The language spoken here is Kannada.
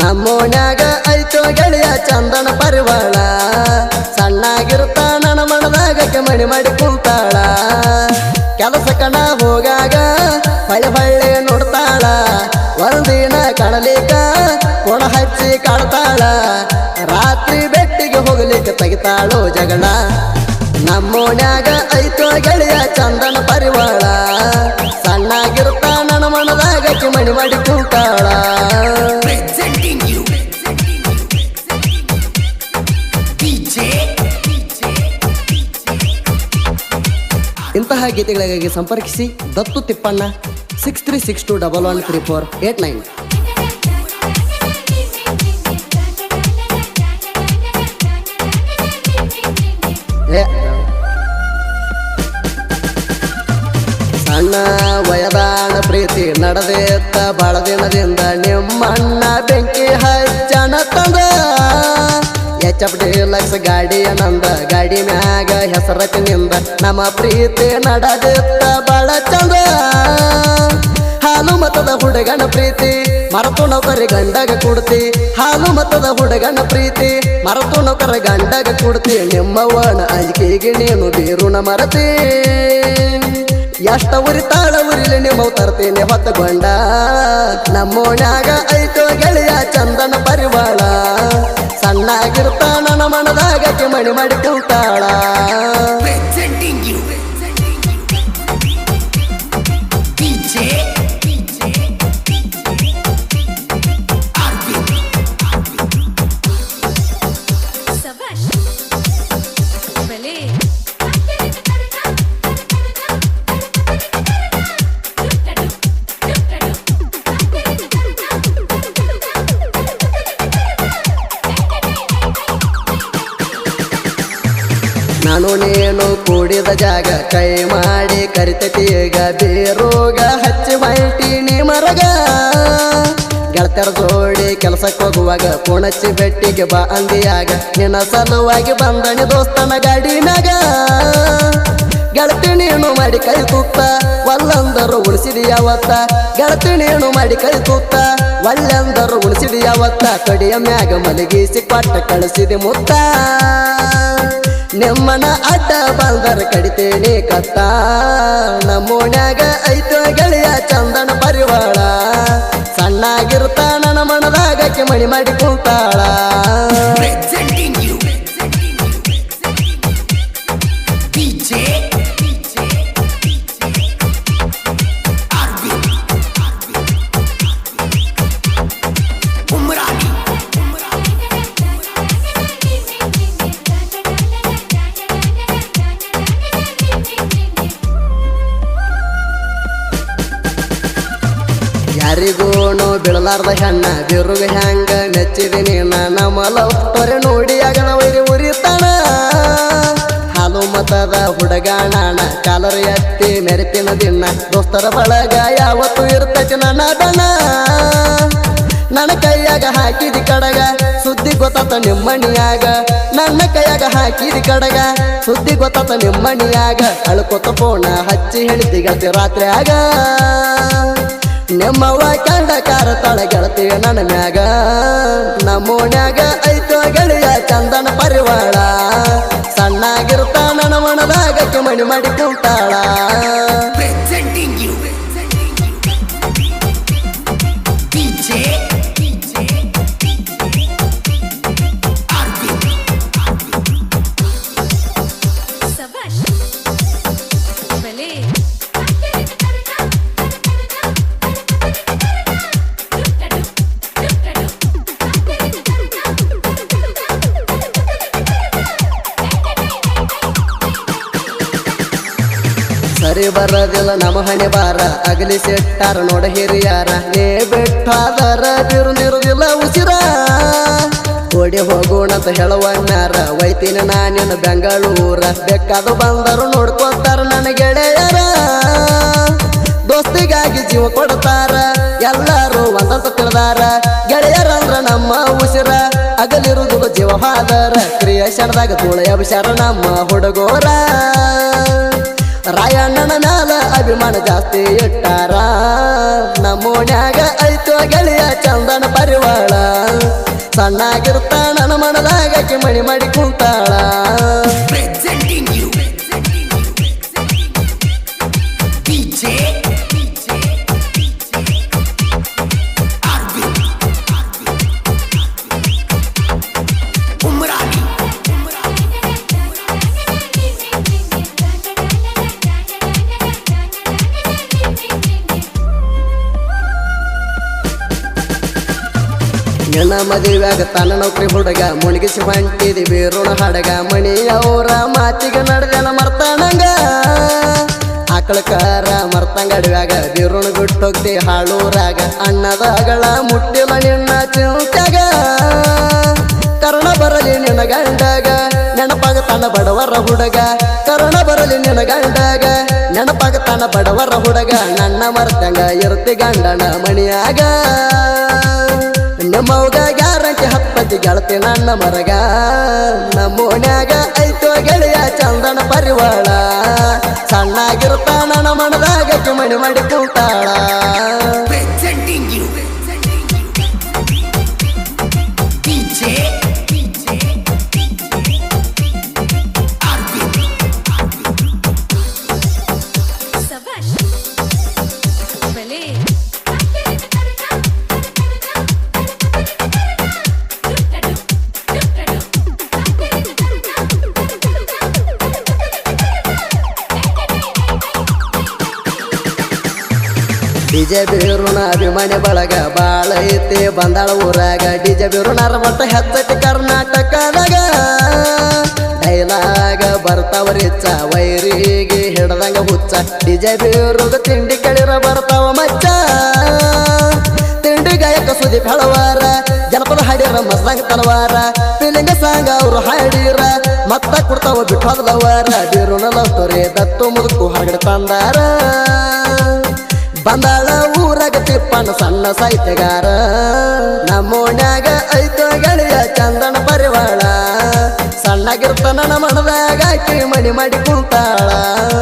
ನಮ್ಮೋನ್ಯಾಗ ಐತೋ ಗೆಳೆಯ ಚಂದನ ಪರಿವಾಳ. ಸಣ್ಣಾಗಿರುತ್ತಾ ನನ್ನ ಮನದಾಗ ಮಣಿ ಮಾಡಿ ಕುಂತಾಳ. ಕೆಲಸ ಕಣ ಹೋಗಾಗ ಹೊಳೆ ಹೊಳ್ಳೆ ನೋಡ್ತಾಳ. ಒಂದಿನ ಕಣಲಿಕ ಕೊಣ ಹಚ್ಚಿ ಕಾಡ್ತಾಳ ರಾತ್ರಿ ಬೆಟ್ಟಿಗೆ ಹೋಗ್ಲಿಕ್ಕೆ ತೆಗಿತಾಳೋ ಜಗಳ. ನಮ್ಮೋನ್ಯಾಗ ಐತೋ ಗೆಳೆಯ ಚಂದನ ಪರಿವಾಳ. ಸಣ್ಣಾಗಿರುತ್ತಾ ನನ್ನ ಮನದಾಗ ಮಣಿ ಮಾಡಿ ಗೀತೆಗಳಿಗಾಗಿ ಸಂಪರ್ಕಿಸಿ Dattu Tippanna six three six two double one three four eight nine ಸಣ್ಣ ವಯದಾನ ಪ್ರೀತಿ ನಡೆದೇತ್ತ ಬಾಳ ದಿನದಿಂದ ನಿಮ್ಮಣ್ಣ ಬೆಂಕಿ ಹಚ್ಚಣ ತಂದ. ಎಫ್ ಲಕ್ಷ ಗಾಡಿ ನಂದ, ಗಾಡಿ ಮ್ಯಾಗ ಹೆಸರತ್ತಿನಿಂದ ನಮ್ಮ ಪ್ರೀತಿ ನಡೆದಿತ್ತ ಬಾಳ ಚಂದ. ಹಾಲು ಮತದ ಹುಡುಗನ ಪ್ರೀತಿ, ಮರತು ನೌಕರಿ ಗಂಡಗ ಕೊಡ್ತಿ. ಹಾಲು ಮತದ ಹುಡುಗನ ಪ್ರೀತಿ, ಮರತು ನೌಕರ ಗಂಡಗ ಕೊಡ್ತಿ. ನಿಮ್ಮವ್ವನ ಅಂಜಿಕೆಗೆ ನೀನು ಬೀರುಣ ಮರತಿ. ಎಷ್ಟ ಉರಿತಾಳ ಉರಿಲಿ ನಿಮ್ಮ ತರ್ತೀನಿ ಹೊತ್ತಗೊಂಡ ನಮ್ಮೋಣ್ಯಾಗ ಐತೋ ಗೆಳೆಯ ಚಂದನ ಪರಿವಾಳ. ಸಣ್ಣಾಗಿರ್ತಾನ ನನ್ನ ಮನದಾಗಕ್ಕೆ ಮಣಿ ಮಾಡಿ ಕುಂತಾಳ ನಾನು ನೀನು ಕೂಡಿದ ಜಾಗ, ಕೈ ಮಾಡಿ ಕರಿತತಿ ಈಗ ಬೇರೋಗ ಹಚ್ಚಿ ಮಾಡ್ತೀನಿ ಮರಗ. ಗೆಳತರ ಜೋಡಿ ಕೆಲಸಕ್ಕೆ ಹೋಗುವಾಗ ಪುಣಚಿ ಬೆಟ್ಟಿಗೆ ಬಾ ಅಂದಿಯಾಗ, ನಿನ್ನ ಸಲುವಾಗಿ ಬಂದಣಿ ದೋಸ್ತನ ಗಾಡಿನಾಗ. ಗೆಳತಿ ನೀನು ಮಾಡಿ ಕೈ ತುತ್ತ, ಒಲ್ಲಂದರು ಉಳಿಸಿದಿ ಯಾವತ್ತ ಗೆಳತಿ ನೀನು ಮಾಡಿ ಕೈ ತುತ್ತ, ಒಲ್ಲಂದರು ಉಳಿಸಿದಿ ಯಾವತ್ತ ಕಡಿಯ ಮ್ಯಾಗ ಮಲಗಿಸಿ ಕೊಟ್ಟ ಕಳಿಸಿದೆ ಮುತ್ತ. ನಿಮ್ಮನ ಅಡ್ಡ ಬಂದರ ಕಡಿತೇನೆ ಕತ್ತ. ನಮ್ಮೋಣ್ಯಾಗ ಐತೋ ಗೆಳೆಯ ಚಂದನ ಪರಿವಾಳ. ಸಣ್ಣಾಗಿರ್ತಾನ ನನ್ನ ಮನದಾಗ ಮಣಿ ಮಾಡಿ ಕುಂತಾಳ. ಬಿಡಲಾರ್ದ ಹೆಣ್ಣ ಬಿರುಗ ಹೆಂಗ ನೆಚ್ಚಿದೀನಿ ನಮ್ಮ ಹೊರೆ ನೋಡಿ ಆಗದ ವೈರಿ ಉರಿತಾನ ಹಾಲು ಮತದ ಹುಡುಗಾಣ ಕಾಲರ ಎತ್ತಿ ನೆರಪಿನ ದಿನ ದೋಸ್ತರ ಬಳಗ ಯಾವತ್ತು ಇರ್ತೈತಿ ನನ್ನ ಬಣ ನನ್ನ ಕೈಯಾಗ ಹಾಕಿದಿ ಕಡಗ, ಸುದ್ದಿ ಗೊತ್ತಾತ ನಿಮ್ಮಣಿಯಾಗ. ನನ್ನ ಕೈಯಾಗ ಹಾಕಿದಿ ಕಡಗ, ಸುದ್ದಿ ಗೊತ್ತಾತ ನಿಮ್ಮಣಿಯಾಗ. ಅಳ್ಕೊತ ಪೋಣ, ಹಚ್ಚಿ ಹೇಳಿದ್ದಿಗತಿ ರಾತ್ರಿ ಆಗ ಕಾರ ತಳ ಗೆಳತಿಯ ನನ್ನ ಮ್ಯಾಗ. ನಮ್ಮೋನ್ಯಾಗ ಐತೋ ಗೆಳೆಯ ಚಂದನ ಪರಿವಾಳ. ಸಣ್ಣಾಗಿರ್ತಾ ನನ್ನ ಮನದಾಗ ಮಣಿ ಮಾಡಿ ಕುಂತಾಳ ಸರಿ ಬರದಿಲ್ಲ, ನಮ್ಮ ಹಣೆ ಬಾರ ಅಗಲಿ ಸೆಟ್ಟಾರ ನೋಡ ಹಿರಿಯಾರ. ನೇ ಬಿಟ್ಟಾದರ ಬಿರುದಿರುದಿಲ್ಲ ಉಸಿರ. ಓಡಿ ಹೋಗೋಣ ಅಂತ ಹೇಳುವಣ್ಣಾರ. ವೈತಿನ ನಾನಿನ ಬೆಂಗಳೂರ. ಬೇಕಾದ ಬಂದರು ನೋಡ್ಕೊತಾರ ನನ್ನ ಗೆಳೆಯರ. ದೋಸ್ತಿಗಾಗಿ ಜೀವ ಕೊಡ್ತಾರ. ಎಲ್ಲರೂ ಒಂದಂತ ತಿಳಿದಾರ. ಗೆಳೆಯರಂದ್ರ ನಮ್ಮ ಉಸಿರ. ಅಗಲಿರುವುದು ಜೀವ ಹಾದರ. ಕ್ರಿಯೇಷನ್ದಾಗ ತೋಳ ಅಭಿಷಾರ ನಮ್ಮ ಹುಡುಗೋರ. ರಾಯಣ್ಣನ ಮ್ಯಾಲ ಅಭಿಮಾನ ಜಾಸ್ತಿ ಇಟ್ಟಾರ. ನಮ್ಮೋನ್ಯಾಗ ಐತೋ ಗೆಳೆಯ ಚಂದನ ಪರಿವಾಳ. ಸಣ್ಣಾಗಿರ್ತಾಳ ನನ್ನ ಮನದಾಗ ಆಕಿ ಮಣಿ ಮಾಡಿ ಕುಂತಾಳ. ನಿನ್ನ ಮದುವೆಯಾಗ ತನ್ನ ನೌಕರಿ ಹುಡುಗ ಮುಳುಗಿಸಿ ಹೊಂಟಿದಿ ಬೇರೋಣ ಹಡಗ ಮಣಿ ಅವರ ಮಾತಿಗೆ ನಡೆದನ ಮರ್ತಾನಂಗ. ಆಕಳಕಾರ ಮರ್ತಂಗ ಅಡವ್ಯಾಗ ಬೇರೋಣ ಬಿಟ್ಟೋಗ್ತಿ ಹಾಳೂರಾಗ ಅಣ್ಣದಾಗಳ ಮುಟ್ಟಿಲ ನಿನ್ನ ಚಿಂತಾಗ ಕರ್ಣ ಬರಲಿ ನಿನ್ನ ಗಂಡಗ, ನೆನಪಾಗ ತನ್ನ ಬಡವರ ಹುಡುಗ. ಕರ್ಣ ಬರಲಿ ನಿನ್ನ ಗಂಡಗ, ನೆನಪಾಗ ತನ್ನ ಬಡವರ ಹುಡುಗ. ನನ್ನ ಮರ್ತಂಗ ಇರ್ತಿ ಗಂಡನ ಮಣಿಯಾಗ. ನಮ್ಮವ್ಗ ಗ್ಯಾರಂಟಿ ಹತ್ತತಿ ಗೆಳತಿ ನನ್ನ ಮರಗ. ನಮ್ಮೋನ್ಯಾಗ ಐತೋ ಗೆಳೆಯ ಚಂದನ ಪರಿವಾಳ. ಸಣ್ಣಾಗಿರ್ತಾನ ನಮ್ಮ ಮನದಾಗ ಮಣಿ ಮಾಡಿ ಕೂತಾಳ. ಡಿಜೆ ಬೀರುಣ ಅಭಿಮಾನಿ ಬಳಗ ಬಾಳ ಐತಿ. ಬಂದಾಳ ಊರಾಗ ಡಿಜೆ ಬೀರುಣಾರ ಮಟ್ಟ ಹೆಚ್ಚತಿ ಕರ್ನಾಟಕದಾಗ. ಡೈಲಾಗ ಬರ್ತಾವ ರಿಚ್ಚ, ವೈರಿಗೆ ಹಿಡ್ದಂಗ ಹುಚ್ಚ. ಡಿಜೆ ಬೀರುಗ ತಿಂಡಿ ಕಳಿರ ಬರ್ತಾವ ಮಚ್ಚ. ತಿಂಡಿ ಗಾಯಕ ಸುದೀಪ್ ಹಳವಾರ, ಜನಪದ ಹಾಡಿರ ಮಸಂಗ ತಲವಾರ ಫೀಲಿಂಗ ಸಾಂಗ ಅವ್ರು ಹಾಡಿರ ಮತ್ತ ಕೊಡ್ತಾವ ಬಿಟ್ಟು ಹೋದವರ ಬೀರುಣ ಲಸ್ತೋರಿ ದತ್ತು ಮುದುಕು ಹೊರಗಡೆ ತಂದಾರ. ಬಂದಾಳ ಊರಾಗ ಸಣ್ಣ ಸಾಹಿತ್ಯಗಾರ. ನಮ್ಮೋಣ್ಯಾಗ ಐತೋ ಗೆಳೆಯ ಚಂದನ ಪರಿವಾಳ. ಸಣ್ಣಗಿರ್ತಾನ ಆಕಿ ಮಣಿ ಮಾಡಿ ಕುಂತಾಳ.